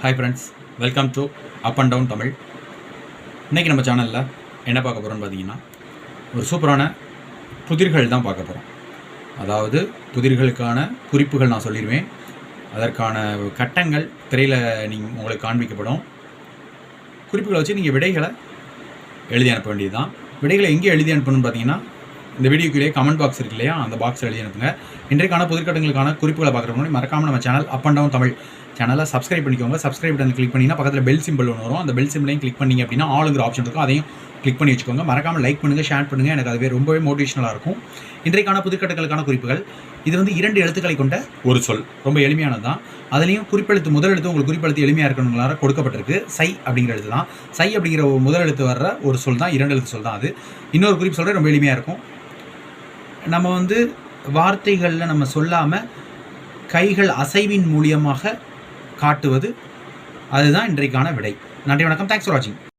Hi friends welcome to up and down Tamil. இன்றைக்கி நம்ம சேனலில் என்ன பார்க்க போகிறோம்னு பார்த்தீங்கன்னா ஒரு சூப்பரான புதிர்கள் தான் பார்க்க போகிறோம் அதாவது புதிர்களுக்கான குறிப்புகள் நான் சொல்லிடுவேன் அதற்கான கட்டங்கள் திரையில் நீங்கள் உங்களுக்கு காண்பிக்கப்படும். குறிப்புகளை வச்சு நீங்கள் விடைகளை எழுதி அனுப்ப வேண்டியது தான் விடைகளை எங்கே எழுதி அனுப்பணும்னு பார்த்தீங்கன்னா இந்த வீடியோக்குள்ளே கமெண்ட் பாக்ஸ் இருக்கு இல்லையா அந்த பாக்ஸில் எழுதி அனுப்புங்க. இன்றைக்கான புதிர்கட்டங்களுக்கான குறிப்புகளை பார்க்குறதுக்கு முன்னாடி மறக்காமல் நம்ம channel up and down Tamil சேனலை சப்ஸ்கிரைப் பண்ணிக்கோங்க. சப்ஸ்கிரைப் பட்டன் கிளிக் பண்ணிங்கன்னா பக்கத்தில் பெல் சிம்பிள் ஒன்று வரும். அந்த பெல் சிம்பிளையும் கிளிக் பண்ணிங்க அப்படின்னா ஆளுங்கிற ஆப்ஷன் இருக்கும். அதையும் கிளிக் பண்ணி வச்சுக்கோங்க. மறக்காமல் லைக் பண்ணுங்கள் ஷேர் பண்ணுங்கள் எனக்கு அதுவே ரொம்பவே மோட்டிவேஷனலாக இருக்கும். இன்றைக்கான புதுக்கட்டங்களுக்கான குறிப்புகள். இது வந்து இரண்டு எழுத்துக்களை கொண்ட ஒரு சொல். ரொம்ப எளிமையானது தான் அதுலேயும் குறிப்பெழுத்து முதல் எழுத்து உங்களுக்கு குறிப்பெழுத்து எளிமையாக இருக்கணுங்களார கொடுக்கப்பட்டிருக்கு. சை அப்படிங்கிற எழுத்து தான். சை அப்படிங்கிற ஒரு முதல் எழுத்து வர்ற ஒரு சொல் தான் இரண்டு எழுத்து சொல் தான் அது. இன்னொரு குறிப்பு சொல்கிறேன் ரொம்ப எளிமையாக இருக்கும். நம்ம வந்து வார்த்தைகளில் நம்ம சொல்லாமல் கைகள் அசைவின் மூலியமாக காட்டுவது. அதுதான் இன்றைக்கான விடை. நன்றி வணக்கம். தேங்க்ஸ் ஃபார் வாட்சிங்